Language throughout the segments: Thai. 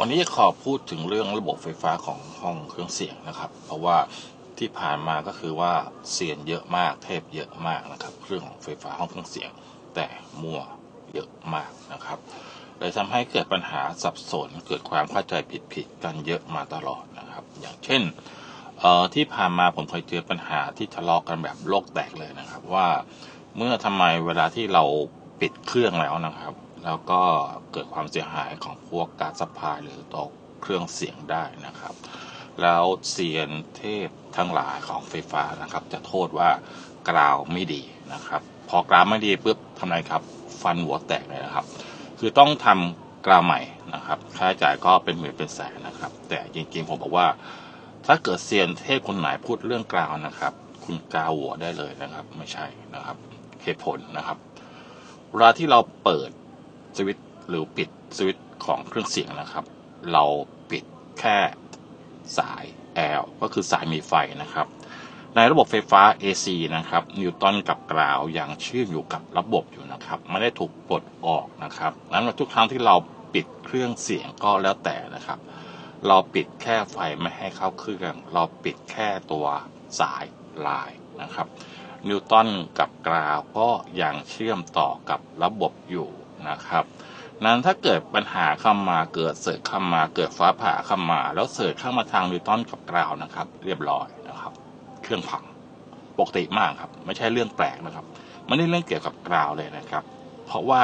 วันนี้ขอพูดถึงเรื่องระบบไฟฟ้าของห้องเครื่องเสียงนะครับ เพราะว่าที่ผ่านมาก็คือว่าเสียงเยอะมากเทพเยอะมากนะครับเรื่องของไฟฟ้าห้องเครื่องเสียง แต่มั่วเยอะมากนะครับเลยทำให้เกิดปัญหาสับสนเกิดความเข้าใจผิดๆกันเยอะมาตลอดนะครับ อย่างเช่นเอ่อที่ผ่านมาผมเคยเจอปัญหาที่ทะเลาะกันแบบโลกแตกเลยนะครับ ว่าเมื่อทำไมเวลาที่เราปิดเครื่องแล้วนะครับ แล้วก็เกิดความเสียหายของพวกการสปายหรือตัวเครื่องเสียงได้นะครับ แล้วเซียนเทพทั้งหลายของไฟฟ้านะครับ จะโทษว่ากราวไม่ดีนะครับ พอกราวไม่ดีปุ๊บทำไงครับ ฟันหัวแตกเลยนะครับ คือต้องทำกราวใหม่นะครับค่าใช้จ่ายก็เป็นหมื่นเป็นแสนนะครับ แต่จริงๆผมบอกว่า ถ้าเกิดเซียนเทพคนไหนพูดเรื่องกราวนะครับ คุณกาวหัวได้เลยนะครับ ไม่ใช่นะครับเหตุผลนะครับเวลาที่เราเปิด สวิตช์หรือปิดสวิตช์ของเครื่องเสียงนะครับ เราปิดแค่สาย L ก็คือสายมีไฟนะครับ ในระบบไฟฟ้า AC นะครับนิวตันกับกราวยังเชื่อมอยู่กับระบบอยู่นะครับ ไม่ได้ถูกปลดออกนะครับนั้นทุกครั้งที่เราปิดเครื่องเสียงก็แล้วแต่นะครับ เราปิดแค่ไฟไม่ให้เข้าเครื่อง เราปิดแค่ตัวสายลายนะครับนิวตันกับกราวก็ยังเชื่อมต่อกับระบบอยู่ นะครับ นั้นถ้าเกิดปัญหาเข้ามาเกิดเสิร์ชเข้ามาเกิดฟ้าผ่าเข้ามา แล้วเสิร์ชเข้ามาทางนิวตันกับกราวนะครับ เรียบร้อยนะครับ เครื่องพังปกติมากครับ ไม่ใช่เรื่องแปลกนะครับไม่ได้เรื่องเกี่ยวกับกราวเลยนะครับ เพราะว่า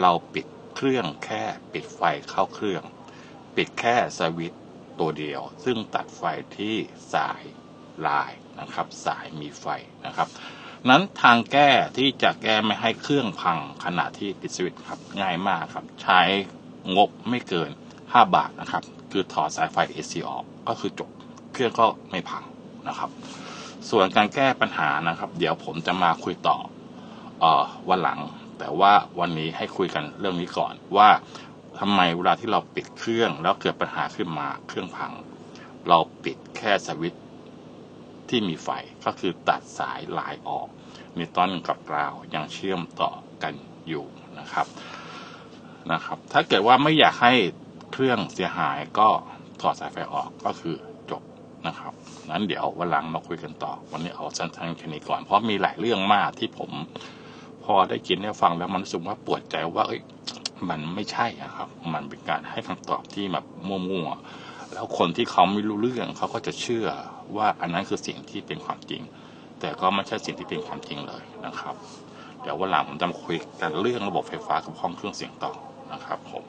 เราปิดเครื่องแค่ปิดไฟเข้าเครื่อง ปิดแค่สวิตตัวเดียว ซึ่งตัดไฟที่สายลายนะครับ สายมีไฟนะครับ นั้นทางแก้ที่จะแก้ไม่ให้เครื่องพังขณะที่ปิดสวิตช์ครับง่ายมากครับ ใช้งบไม่เกิน 5 บาทนะครับ คือถอดสายไฟ AC ออกก็คือจบเครื่องก็ไม่พังนะครับ ส่วนการแก้ปัญหานะครับ เดี๋ยวผมจะมาคุยต่อออวันหลัง แต่ว่าวันนี้ให้คุยกันเรื่องนี้ก่อนว่าทำไมเวลาที่เราปิดเครื่องแล้วเกิดปัญหาขึ้นมาเครื่องพัง เราปิดแค่สวิตช์ ที่มีไฟก็คือตัดสายลายออกนิวตันกับกราวยังเชื่อมต่อกันอยู่นะครับนะครับ ถ้าเกิดว่าไม่อยากให้เครื่องเสียหายก็ถอดสายไฟออกก็คือจบนะครับนั้นเดี๋ยววันหลังมาคุยกันต่อ วันนี้เอาสั้นๆแค่นี้ก่อน เพราะมีหลายเรื่องมากที่ผม พอได้กินได้ฟังแล้วมันรู้สึกว่าปวดใจว่าเอ้ยมันไม่ใช่อะครับ มันเป็นการให้คำตอบที่แบบมั่วๆ แล้วคนที่เขาไม่รู้เรื่องเขาก็จะเชื่อว่าอันนั้นคือสิ่งที่เป็นความจริง แต่ก็ไม่ใช่สิ่งที่เป็นความจริงเลยนะครับ เดี๋ยววันหลังผมจะมาคุยกันเรื่องระบบไฟฟ้ากับห้องเครื่องเสียงต่อนะครับผม